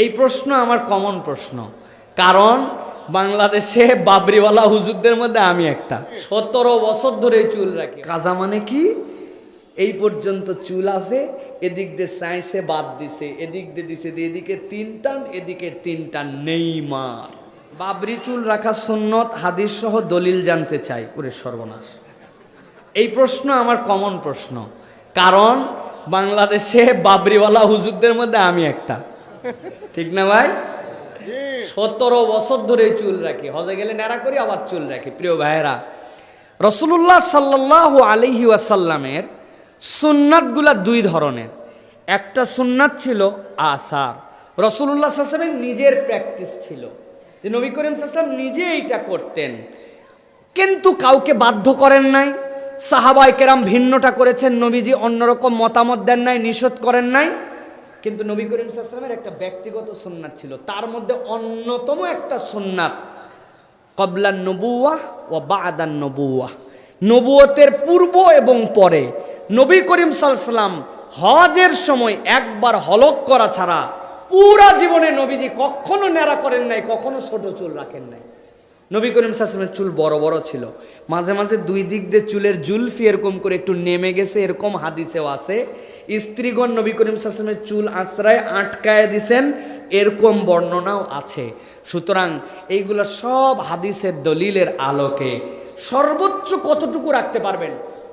এই প্রশ্ন আমার কমন প্রশ্ন। কারণ বাংলাদেশে বাবরিওয়ালা হুজুরদের মধ্যে আমি একটা। সতেরো বছর ধরে চুল রাখি। কাজা মানে কি? এই পর্যন্ত চুল আছে এদিক দিয়ে সাইন্সে বাদ দিছে এদিক দিয়ে দিছে এদিকে তিন টান এদিকে তিন টান নেইমার। বাবরি চুল রাখা সুন্নত হাদিস সহ দলিল জানতে চাই। ওরে সর্বনাশ। এই প্রশ্ন আমার কমন প্রশ্ন। কারণ বাংলাদেশে বাবরিওয়ালা হুজুরদের মধ্যে আমি একটা। ঠিক না ভাই? সতেরো বছর ধরে চুল রাখি। হজে গেলে ন্যাড়া করি আবার চুল রাখি। প্রিয় ভাইয়েরা রসুল্লাহ সাল্লাহ আলহি ওয়াসাল্লামের সুন্নাতগুলা দুই ধরনের। একটা সুন্নাত ছিল আসার। রসুল্লাহ সাল্লামের নিজের প্র্যাকটিস ছিল যে নবী করিম সাল্লাম নিজে এইটা করতেন। কিন্তু কাউকে বাধ্য করেন নাই। সাহাবাই কেরাম ভিন্নটা করেছেন। নবীজি অন্যরকম মতামত দেন নাই নিষেধ করেন নাই। কিন্তু নবী করিম সাল্লামের একটা ব্যক্তিগত সুন্নাত ছিল। তার মধ্যে অন্যতম একটা সুন্নাত কবলান নবুয়া ও বাদান নবুয়া নবুয়তের পূর্ব এবং পরে নবী করিম সাল্লাম হজের সময় একবার হলক করা ছাড়া পুরা জীবনে নবীজি কখনো ন্যাড়া করেন নাই, কখনো ছোট চুল রাখেন নাই। নবী করিম সাল্লামের চুল বড় বড় ছিল। মাঝে মাঝে দুই দিক দিয়ে চুলের জুলফি এরকম করে একটু নেমে গেছে, এরকম হাদিসেও আছে। স্ত্রীগণ নবী করিম সাল্লামের চুল আশ্রয় আটকায় দিছেন, এরকম বর্ণনাও আছে। সুতরাং এইগুলো সব হাদিসের দলিলের আলোকে সর্বোচ্চ কতটুকু রাখতে পারবেন?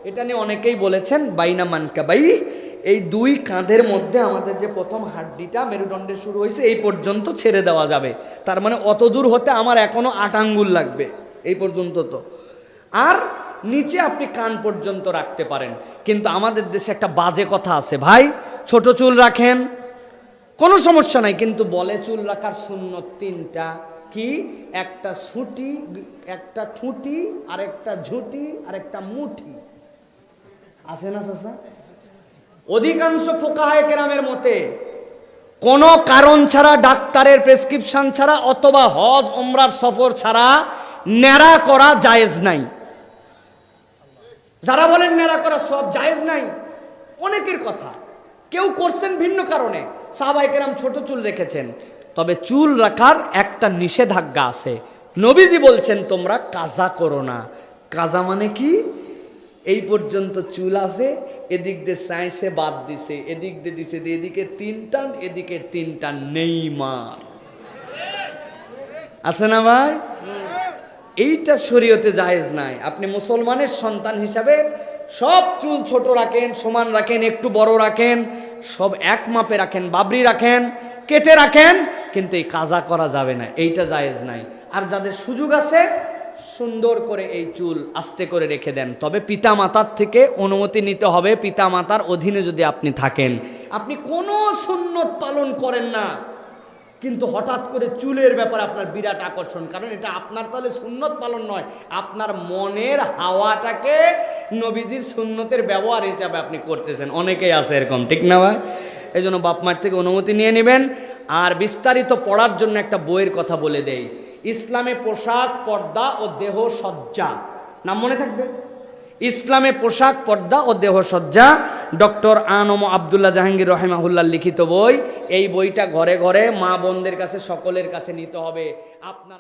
এটা নিয়ে অনেকেই বলেছেন, বাইনা মানকা বাই। এই দুই কাঁধের মধ্যে আমাদের যে প্রথম হাড্ডিটা মেরুদণ্ডে শুরু হয়েছে, এই পর্যন্ত ছেড়ে দেওয়া যাবে। তার মানে অত দূর হতে আমার এখনও আট আঙ্গুল লাগবে, এই পর্যন্ত তো। আর নিচে আপনি কান পর্যন্ত রাখতে পারেন। কিন্তু আমাদের দেশে একটা বাজে কথা আছে। ভাই, ছোট চুল রাখেন, কোনো সমস্যা নাই, কিন্তু বলে চুল রাখার শূন্য তিনটা। কি? একটা ছুটি একটা খুঁটি আর একটা ঝুঁটি আর একটা মুঠি। আছে না চাষা অধিকাংশ ফোকাহায় কেরামের মতে, কোনো কারণ ছাড়া, ডাক্তারের প্রেসক্রিপশন ছাড়া, অথবা হজ ওমরার সফর ছাড়া, ন্যাড়া করা জায়েজ নাই। যারা বলেন মেলা করা সব জায়েজ নাই, অনেকের কথা। কেউ করছেন ভিন্ন কারণে। সাহাবাই কেরাম ছোট চুল রেখেছেন, তবে চুল রাখার একটা নিষেধাজ্ঞা আছে। নবীজি বলছেন, তোমরা কাজা করো না। কাজা মানে কি? এই পর্যন্ত চুল আছে, এদিক দিয়ে সাইন্সে বাদ দিছে, এদিক দিয়ে দিছে এদিকে তিন টান, এদিকে তিন টান নেইমার। আছে না ভাই? এইটা শরীয়তে জায়েজ নাই। আপনি মুসলমানের সন্তান হিসাবে সব চুল ছোট রাখেন, সমান রাখেন, একটু বড় রাখেন, সব এক মাপে রাখেন, বাবরি রাখেন, কেটে রাখেন, কিন্তু এই কাজা করা যাবে না, এইটা জায়েজ নাই। আর যাদের সুযোগ আছে, সুন্দর করে এই চুল আস্তে করে রেখে দেন। তবে পিতা মাতার থেকে অনুমতি নিতে হবে পিতা মাতার অধীনে যদি আপনি থাকেন। আপনি কোনো সুন্নত পালন করেন না। কিন্তু হঠাৎ করে চুলের ব্যাপারে আপনার বিরাট আকর্ষণ, কারণ এটা আপনার তাহলে সুন্নত পালন নয়, আপনার মনের হাওয়াটাকে নবীজির সুন্নতের ব্যবহার হিসাবে আপনি করতেছেন। অনেকেই আছে এরকম, ঠিক না ভাই? এই জন্য বাপ মার থেকে অনুমতি নিয়ে নেবেন। আর বিস্তারিত পড়ার জন্য একটা বইয়ের কথা বলে দেই। ইসলামে পোশাক, পর্দা ও দেহ সজ্জা। নাম মনে থাকবে? ইসলামে পোশাক, পর্দা ও দেহসজ্জা ডক্টর আনম আবদুল্লাহ জাহাঙ্গীর রহেমাহুল্লার লিখিত বই। এই বইটা ঘরে ঘরে মা বোনদের কাছে সকলের কাছে নিতে হবে। আপনার